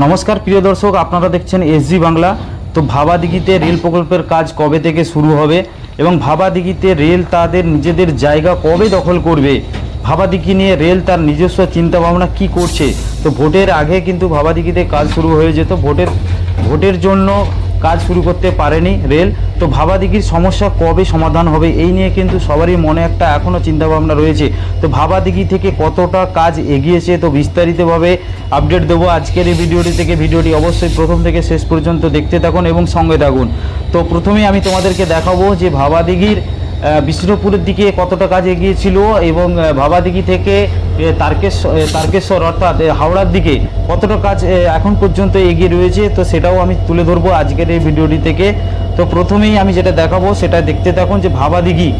নমস্কার, প্রিয় দর্শক, আপনারা দেখছেন এসজি বাংলা। তো ভাবাদিঘিতে রেল প্রকল্পের কাজ কবে থেকে শুরু হবে এবং ভাবাদিঘিতে রেল তাদের নিজেদের জায়গা কবে দখল করবে? ভাবাদিঘি নিয়ে রেল তার নিজস্ব চিন্তাভাবনা কি করছে? তো ভোটের আগে কিন্তু ভাবাদিঘিতে কাজ শুরু হয়ে যেত। ভোটের ভোটের জন্য কাজ শুরু করতে পারেনি রেল। তো ভাবাদিঘির সমস্যা কবে সমাধান হবে এই নিয়ে কিন্তু সবারই মনে একটা এখনও চিন্তাভাবনা রয়েছে। তো ভাবাদিঘি থেকে কতটা কাজ এগিয়েছে তো বিস্তারিতভাবে আপডেট দেবো আজকের এই ভিডিওটি থেকে। ভিডিওটি অবশ্যই প্রথম থেকে শেষ পর্যন্ত দেখতে থাকুন এবং সঙ্গে থাকুন। তো প্রথমেই আমি তোমাদেরকে দেখাবো যে ভাবাদিঘির বিষ্ণুপুরের দিকে কতটা কাজ এগিয়েছিল এবং ভাবাদিঘি থেকে তারকেশ্বর তারকেশ্বর অর্থাৎ হাওড়ার দিকে কতটা কাজ এখন পর্যন্ত এগিয়ে রয়েছে? তো সেটাও আমি তুলে ধরবো আজকের এই ভিডিওটি থেকে। তো প্রথমেই আমি যেটা দেখাবো, সেটা দেখতে থাকুন যে ভাবাদিঘি,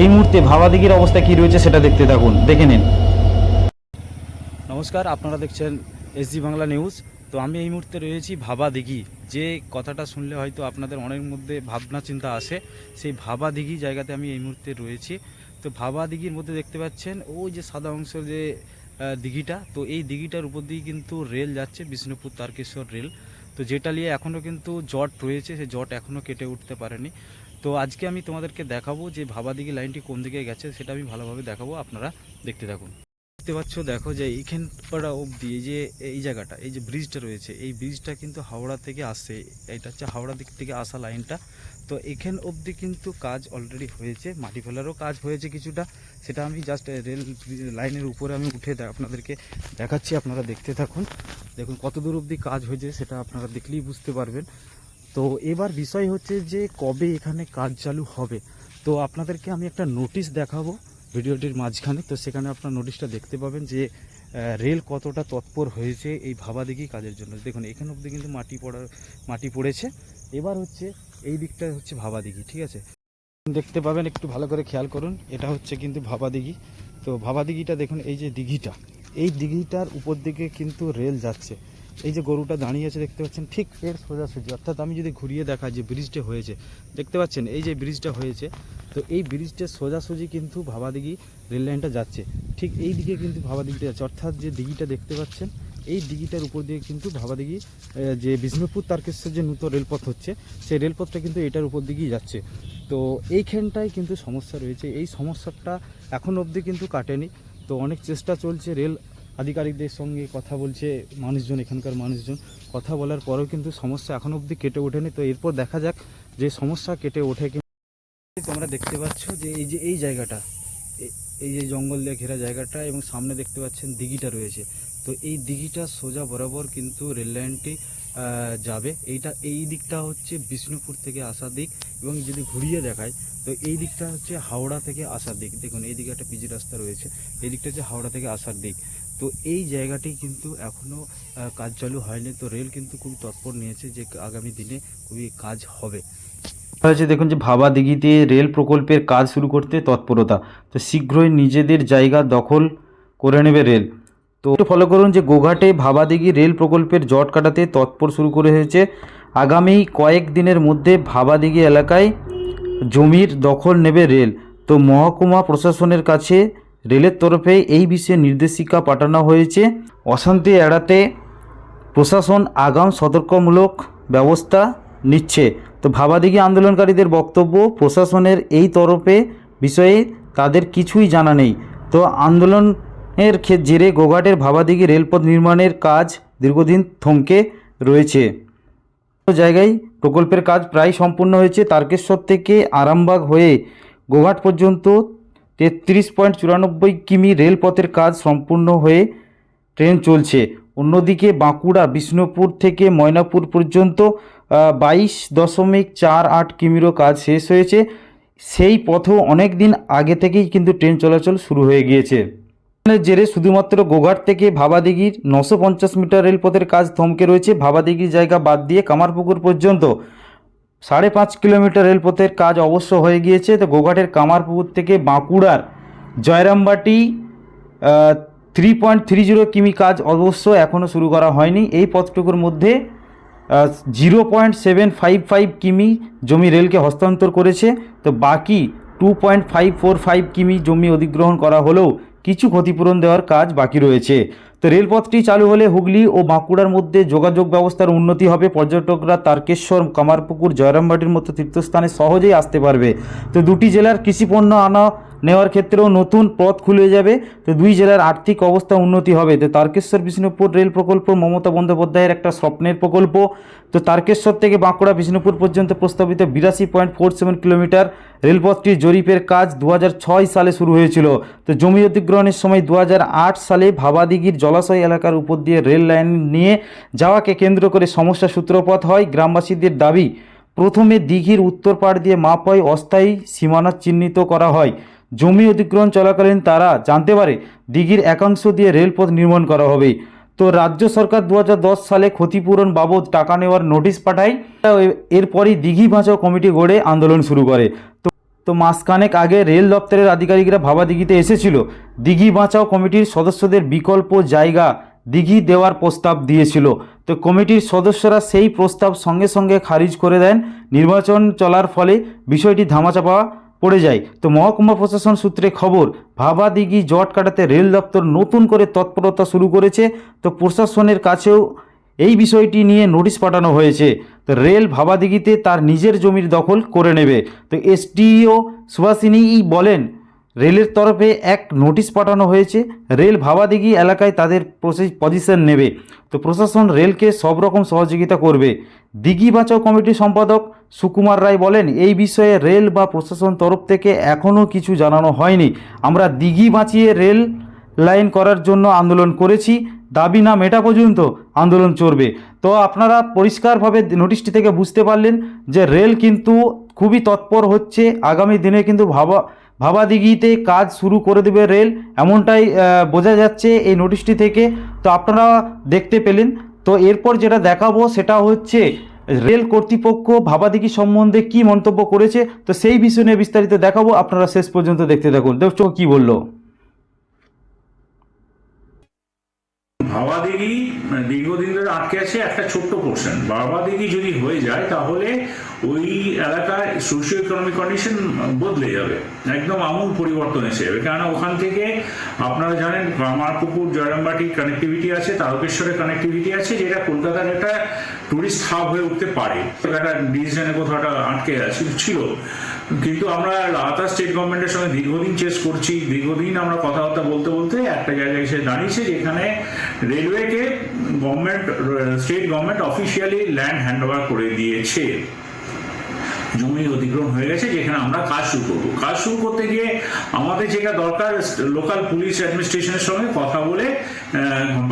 এই মুহূর্তে ভাবাদিঘির অবস্থা কী রয়েছে সেটা দেখতে থাকুন। দেখে নিন। নমস্কার, আপনারা দেখছেন এসজি বাংলা নিউজ। তো আমি এই মুহূর্তে রয়েছি ভাবা দিঘি যে কথাটা শুনলে হয়তো আপনাদের অনেক মধ্যে ভাবনা চিন্তা আসে, সেই ভাবা দিঘি জায়গাতে আমি এই মুহূর্তে রয়েছি। তো ভাবা দিঘির মধ্যে দেখতে পাচ্ছেন, ওই যে সাদা অংশের যে দিঘিটা, তো এই দিঘিটার উপর দিয়ে কিন্তু রেল যাচ্ছে, বিষ্ণুপুর তারকেশ্বর রেল। তো যেটা নিয়ে এখনও কিন্তু জট রয়েছে সেই জট এখনও কেটে উঠতে পারেনি। তো আজকে আমি তোমাদেরকে দেখাবো যে ভাবাদিঘি লাইনটি কোন দিকে গেছে, সেটা আমি ভালোভাবে দেখাবো, আপনারা দেখতে থাকুন। দেখতে পাচ্ছ, দেখো যে এইখান পাড়া অবধি এই যে এই জায়গাটা, এই যে ব্রিজটা রয়েছে, এই ব্রিজটা কিন্তু হাওড়া থেকে আসে, এটা হচ্ছে হাওড়া দিক থেকে আসা লাইনটা তো এখান অবধি কিন্তু কাজ অলরেডি হয়েছে, মাটি ফেলারও কাজ হয়েছে কিছুটা। সেটা আমি জাস্ট রেল লাইনের উপরে আমি উঠে আপনাদেরকে দেখাচ্ছি, আপনারা দেখতে থাকুন। দেখুন কত দূর অবধি কাজ হয়েছে, সেটা আপনারা দেখলেই বুঝতে পারবেন। তো এবার বিষয় হচ্ছে যে কবে এখানে কাজ চালু হবে। তো আপনাদেরকে আমি একটা নোটিশ দেখাবো। ভিডিওটির মাঝখানে, তো সেখানে আপনার নোটিশটা দেখতে পাবেন যে রেল কতটা তৎপর হয়েছে এই ভাবাদিঘি কাজের জন্য। দেখুন, এখানে অবধি কিন্তু মাটি পড়া, মাটি পড়েছে। এবার হচ্ছে, এই দিকটা হচ্ছে ভাবাদিঘি, ঠিক আছে? দেখতে পাবেন, একটু ভালো করে খেয়াল করুন, এটা হচ্ছে কিন্তু ভাবাদিঘি। তো ভাবাদিঘিটা দেখুন, এই যে দিঘিটা, এই দিঘিটার উপর দিকে কিন্তু রেল যাচ্ছে। এই যে গরুটা দাঁড়িয়ে আছে, দেখতে পাচ্ছেন, ঠিক এর সোজাসুজি। অর্থাৎ আমি যদি ঘুরিয়ে দেখাই যে ব্রিজটা হয়েছে, দেখতে পাচ্ছেন, এই যে ব্রিজটা হয়েছে, তো এই ব্রিজটা সোজাসুজি কিন্তু ভাবাদিঘি রেল লাইনটা যাচ্ছে। ঠিক এই দিকে কিন্তু ভাবাদিঘিটা যাচ্ছে। অর্থাৎ যে দিঘিটা দেখতে পাচ্ছেন, এই দিঘিটার উপর দিয়ে কিন্তু ভাবাদিঘি যে বিষ্ণুপুর তারকেশ্বর যে নূতন রেলপথ হচ্ছে, সেই রেলপথটা কিন্তু এটার উপর দিকেই যাচ্ছে। তো এইখানটায় কিন্তু সমস্যা রয়েছে। এই সমস্যাটা এখন অবধি কিন্তু কাটেনি। তো অনেক চেষ্টা চলছে রেল আধিকারিকদের সঙ্গে কথা বলছে মানুষজন, এখানকার মানুষজন। কথা বলার পরেও কিন্তু সমস্যা এখন অবধি কেটে ওঠেনি। তো এরপর দেখা যাক যে সমস্যা কেটে ওঠে কি তোমরা দেখতে পাচ্ছ যে এই যে, এই জায়গাটা এই যে জঙ্গল দিয়ে ঘেরা জায়গাটা এবং সামনে দেখতে পাচ্ছেন দিঘিটা রয়েছে। তো এই দিঘিটা সোজা বরাবর কিন্তু রেললাইনটি যাবে। এইটা, এই দিকটা হচ্ছে বিষ্ণুপুর থেকে আসার দিক এবং যদি ঘুরিয়ে দেখায় তো এই দিকটা হচ্ছে হাওড়া থেকে আসার দিক। দেখুন, এই দিকে একটা পিজি রাস্তা রয়েছে। এই দিকটা হচ্ছে হাওড়া থেকে আসার দিক। তো এই জায়গাটি কিন্তু এখনও কাজ চালু হয়নি। তো রেল কিন্তু খুবই তৎপর নিয়েছে যে আগামী দিনে খুবই কাজ হবে। হয়েছে দেখুন যে ভাবা দিঘিতে রেল প্রকল্পের কাজ শুরু করতে তৎপরতা। তো শীঘ্রই নিজেদের জায়গা দখল করে নেবে রেল। তো ফলো করুন যে গোঘাটে ভাবাদিঘি রেল প্রকল্পের জট কাটাতে তৎপর শুরু করে হয়েছে। আগামী কয়েক দিনের মধ্যে ভাবাদিঘি এলাকায় জমির দখল নেবে রেল। তো মহকুমা প্রশাসনের কাছে রেলের তরফে এই বিষয়ে নির্দেশিকা পাঠানো হয়েছে। অশান্তি এড়াতে প্রশাসন আগাম সতর্কমূলক ব্যবস্থা নিচ্ছে। তো ভাবাদিঘি আন্দোলনকারীদের বক্তব্য, প্রশাসনের এই তরফে বিষয়ে তাদের কিছুই জানা নেই। তো আন্দোলনের জেরে গোঘাটের ভাবাদিঘি রেলপথ নির্মাণের কাজ দীর্ঘদিন থমকে রয়েছে। জায়গায় প্রকল্পের কাজ প্রায় সম্পূর্ণ হয়েছে। তারকেশ্বর থেকে আরামবাগ হয়ে গোঘাট পর্যন্ত তেত্রিশ পয়েন্ট চুরানব্বই কিমি রেলপথের কাজ সম্পূর্ণ হয়ে ট্রেন চলছে। অন্যদিকে বাঁকুড়া, বিষ্ণুপুর থেকে ময়নাপুর পর্যন্ত বাইশ দশমিক চার আট কিমিরও কাজ শেষ হয়েছে। সেই পথও অনেক দিন আগে থেকেই কিন্তু ট্রেন চলাচল শুরু হয়ে গিয়েছে। জেরে শুধুমাত্র গোঘাট থেকে ভাবাদিঘির নশো পঞ্চাশ মিটার রেলপথের কাজ থমকে রয়েছে। ভাবাদিঘির জায়গা বাদ দিয়ে কামারপুকুর পর্যন্ত সাড়ে পাঁচ কিলোমিটার রেলপথের কাজ অবশ্য হয়ে গিয়েছে। তো গোঘাটের কামারপুকুর থেকে বাঁকুড়ার Jayrambati three point three zero কিমি কাজ অবশ্য এখনও শুরু করা হয়নি। এই পথটুকুর মধ্যে zero point seven five five কিমি জমি রেলকে হস্তান্তর করেছে। তো বাকি two point five four five কিমি জমি অধিগ্রহণ করা হলেও কিছু ক্ষতিপূরণ দেওয়ার কাজ বাকি রয়েছে। তো রেলপথটি চালু হলে হুগলি ও বাঁকুড়ার মধ্যে যোগাযোগ ব্যবস্থার উন্নতি হবে। পর্যটকরা তারকেশ্বর, কামারপুকুর, জয়রামবাটির মতো তীর্থস্থানে সহজেই আসতে পারবে। তো দুটি জেলার কৃষিপণ্য আনা নেওয়ার ক্ষেত্রেও নতুন পথ খুলে যাবে। তো দুই জেলার আর্থিক অবস্থা উন্নতি হবে। তো তারকেশ্বর, বিষ্ণুপুর রেল প্রকল্প, মমতা বন্দ্যোপাধ্যায়ের একটা স্বপ্নের প্রকল্প। তো তারকেশ্বর থেকে বাঁকুড়া, বিষ্ণুপুর পর্যন্ত প্রস্তাবিত বিরাশি পয়েন্ট ফোর সেভেন কিলোমিটার রেলপথটির জরিপের কাজ দু হাজার ছয় সালে শুরু হয়েছিল। তো জমি অধিগ্রহণের সময় দু হাজার আট সালে ভাবাদিঘির জলাশয় এলাকার উপর দিয়ে রেল লাইন নিয়ে যাওয়াকে কেন্দ্র করে সমস্যা সূত্রপাত হয়। গ্রামবাসীদের দাবি, প্রথমে দিঘির উত্তর পাড় দিয়ে মাপায় অস্থায়ী সীমানা চিহ্নিত করা হয়। জমি অধিগ্রহণ চলাকালীন তারা জানতে পারে দিঘির একাংশ দিয়ে রেলপথ নির্মাণ করা হবে। তো রাজ্য সরকার দু হাজার দশ সালে ক্ষতিপূরণ বাবদ টাকা নেওয়ার নোটিশ পাঠায় এরপরই দিঘি বাঁচাও কমিটি গড়ে আন্দোলন শুরু করে। তো তো মাসখানেক আগে রেল দপ্তরের আধিকারিকরা ভাবা দিঘিতে এসেছিল, দিঘি বাঁচাও কমিটির সদস্যদের বিকল্প জায়গা দিঘি দেওয়ার প্রস্তাব দিয়েছিল। তো কমিটির সদস্যরা সেই প্রস্তাব সঙ্গে সঙ্গে খারিজ করে দেন। নির্বাচন চলার ফলে বিষয়টি ধামাচাপা পড়ে যায়। তো মহকুমা প্রশাসন সূত্রে খবর ভাবা দিঘি জট কাটাতে রেল দপ্তর নতুন করে তৎপরতা শুরু করেছে। তো প্রশাসনের কাছেও এই বিষয়টি নিয়ে নোটিশ পাঠানো হয়েছে। তো রেল ভাবাদিঘিতে তার নিজের জমির দখল করে নেবে। তো এসডিও সুভাষিনী বলেন, রেলের তরফে এক নোটিশ পাঠানো হয়েছে। রেল ভাবাদিঘি এলাকায় তাদের পজিশন নেবে। তো প্রশাসন রেলকে সব রকম সহযোগিতা করবে। দিঘি বাঁচাও সম্পাদক সুকুমার রায় বলেন, এই বিষয়ে রেল বা প্রশাসন তরফ থেকে এখনও কিছু জানানো হয়নি। আমরা দিঘি বাঁচিয়ে রেল লাইন করার জন্য আন্দোলন করেছি। দাবি না মেটা পর্যন্ত আন্দোলন চলবে। তো আপনারা পরিষ্কারভাবে নোটিশটি থেকে বুঝতে পারলেন যে রেল কিন্তু খুবই তৎপর হচ্ছে। আগামী দিনে কিন্তু ভাবা, ভাবাদিঘিতে কাজ শুরু করে দেবে রেল। এমনটাই বোঝা যাচ্ছে এই নোটিশটি থেকে। তো আপনারা দেখতে পেলেন। তো এরপর যেটা দেখাবো সেটা হচ্ছে রেল কর্তৃপক্ষ ভাবাদিকি সম্বন্ধে কি মন্তব্য করেছে, তো সেই বিষয় নিয়ে বিস্তারিত দেখাবো। আপনারা শেষ পর্যন্ত দেখতে থাকুন। দেখছ কি বলল? ভাবাদিঘি দীর্ঘদিন ধরে আটকে আছে একটা ছোট্ট পোর্শন বাবাদিঘি যদি হয়ে যায়, তাহলে ওই এলাকায় সোশিও ইকোনমিক কন্ডিশন বদলে যাবে। একদম আমূল পরিবর্তন এসে যাবে। কেননা ওখান থেকে আপনারা জানেন কামারপুকুর জয়রামবাটির কানেক্টিভিটি আছে তারকেশ্বরের কানেক্টিভিটি আছে, যেটা কলকাতার একটা টুরিস্ট হাব হয়ে উঠতে পারে। একটা ডিসিশনে কোথাও আটকে আছে ছিল। কিন্তু আমরা লাগাতার স্টেট গভর্নমেন্টের সঙ্গে দীর্ঘদিন চেস করছি। দীর্ঘদিন আমরা কথাবার্তা বলতে বলতে একটা জায়গায় এসে দাঁড়িয়েছে যেখানে রেলওয়েকে government state government officially land hand করে দিয়েছে। জমি অধিগ্রহণ হয়ে গেছে, যেখানে আমরা কাজ শুরু করব। কাজ শুরু করতে গিয়ে আমাদের যেটা দরকার লোকাল পুলিশ অ্যাডমিনিস্ট্রেশনের সঙ্গে কথা বলে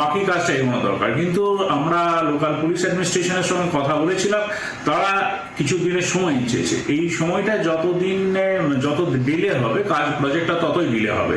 বাকি কাজটা এগোনো দরকার। কিন্তু আমরা লোকাল পুলিশ অ্যাডমিনিস্ট্রেশনের সঙ্গে কথা বলেছিলাম, তারা কিছু দিনের সময় চেয়েছে। এই সময়টা যতদিন, যত ডিলে হবে, কাজ প্রজেক্টটা ততই ডিলে হবে।